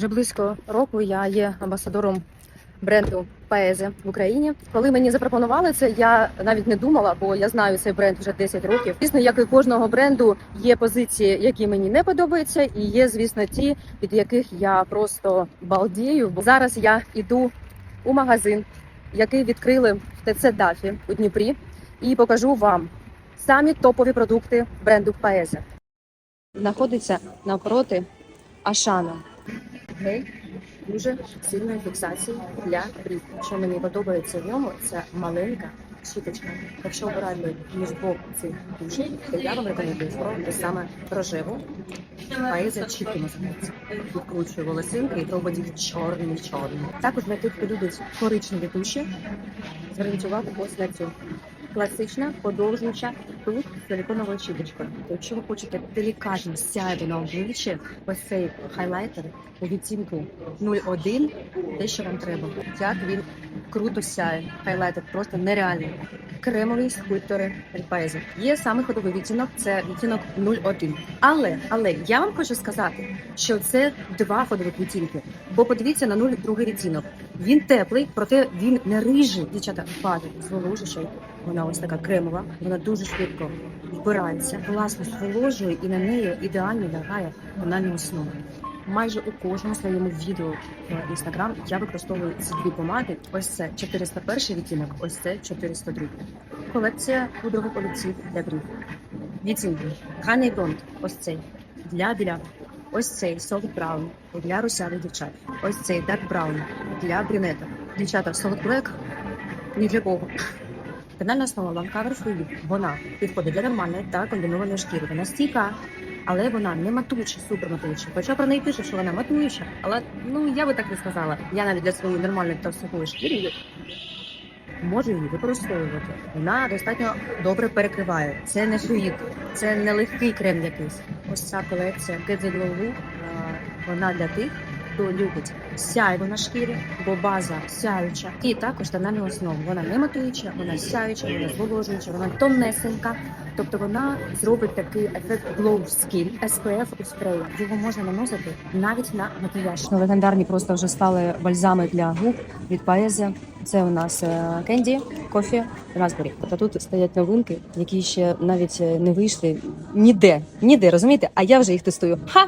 Вже близько року я є амбасадором бренду Паезе в Україні. Коли мені запропонували це, я навіть не думала, бо я знаю цей бренд вже 10 років. Звісно, як і кожного бренду, є позиції, які мені не подобаються, і є, звісно, ті, від яких я просто балдію. Бо зараз я іду у магазин, який відкрили в ТЦ Дафі у Дніпрі, і покажу вам самі топові продукти бренду Паезе. Знаходиться навпроти Ашана. Гель дуже сильної фіксації для брів. Що мені подобається в ньому, це маленька щіточка. Якщо обирати між двох цих душей, то я вам рекомендую спробувати саме рожеву. Паеза чіпки називається. Відкручує волосинки і робить їх чорними. Також для тих, хто любить коричневі душі, зверніть увагу ось на цю. Класична подовжуюча тут з силиконовою щіточкою. Якщо ви хочете делікатно сяяти на обличчі, ось цей хайлайтер у відтінку 01, те, що вам треба. Як він круто сяє. Хайлайтер просто нереальний. Кремові скульптори Ельпаези. Є саме ходовий відтінок, це відтінок 01. Але, але я вам хочу сказати, що це два ходових відтінки. Бо подивіться на 02 відтінок. Він теплий, проте він не рижий. Дівчата, база зволожуючий. Вона ось така кремова, вона дуже швидко вбирається, класно зволожує і на неї ідеально лягає тональна основа. Майже у кожному своєму відео в інстаграм я використовую ці дві помади. Ось це 401 відтінок, ось це 402. Колекція пудрових олівців для брів. Відтінки. Ганний блонд, ось цей для біляк. Ось цей Solid Brown для русявих дівчат. Ось цей Dark Brown для брюнеток. Дівчата Solid Black ні для кого. Тональна основа One Cover Вона підходить для нормальної та комбінованої шкіри. Вона стійка, але вона не матуюча, супер матуюча. Хоча про неї пишуть, що вона матуюча, але ну я би так не сказала. Я навіть для своєї нормальної та сухої шкіри можу її використовувати. Вона достатньо добре перекриває. Це не флюїд, це не легкий крем якийсь. Ось ця колекція the Look, вона для тих, хто любить сяйво на шкірі, бо база сяюча. І також тональна основа. Вона не матуюча, вона сяюча, вона зволожуюча, вона тонесенька. Тобто вона зробить такий ефект glow skin SPF у спреї. Його можна наносити навіть на макіяж. Легендарні просто вже стали бальзами для губ від Паезе. Це у нас е, кенді, кофі, распбері. Тобто тут стоять новинки, які ще навіть е, не вийшли ніде, ніде, розумієте? А я вже їх тестую. Ха!